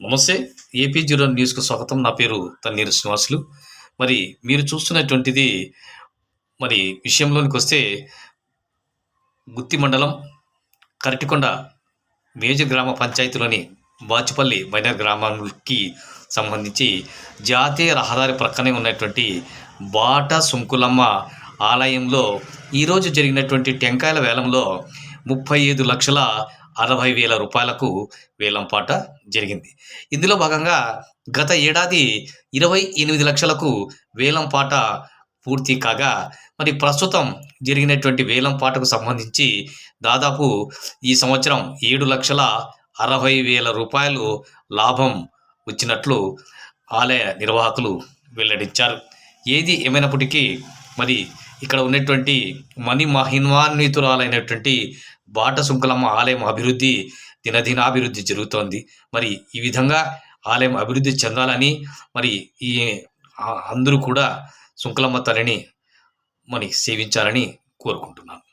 నమస్తే. AP zero న్యూస్కు స్వాగతం. నా పేరు తన్నీరు శ్రీనివాసులు. మరి మీరు చూస్తున్నటువంటిది మరి విషయంలోనికి వస్తే గుత్తి మండలం కరటికొండ మేజర్ గ్రామ పంచాయతీలోని బాచుపల్లి మైనర్ గ్రామానికి సంబంధించి జాతీయ రహదారి ప్రక్కనే ఉన్నటువంటి బాట సుంకులమ్మ ఆలయంలో ఈరోజు జరిగినటువంటి టెంకాయల వేలంలో ముప్పై ఐదు లక్షల అరవై వేల రూపాయలకు వేలంపాట జరిగింది. ఇందులో భాగంగా గత ఏడాది ఇరవై ఎనిమిది లక్షలకు వేలంపాట పూర్తి కాగా మరి ప్రస్తుతం జరిగినటువంటి వేలంపాటకు సంబంధించి దాదాపు ఈ సంవత్సరం ఏడు లక్షల అరవై వేల రూపాయలు లాభం వచ్చినట్లు ఆలయ నిర్వాహకులు వెల్లడించారు. ఏది ఏమైనప్పటికీ మరి ఇక్కడ ఉన్నటువంటి మణి మహిన్వాన్వితురాలైనటువంటి బాటసుంకులమ్మ ఆలయం అభివృద్ధి దినదినాభివృద్ధి జరుగుతోంది. మరి ఈ విధంగా ఆలయం అభివృద్ధి చెందాలని మరి ఈ అందరూ కూడా సుంకులమ్మ తల్లిని మరి సేవించాలని కోరుకుంటున్నాను.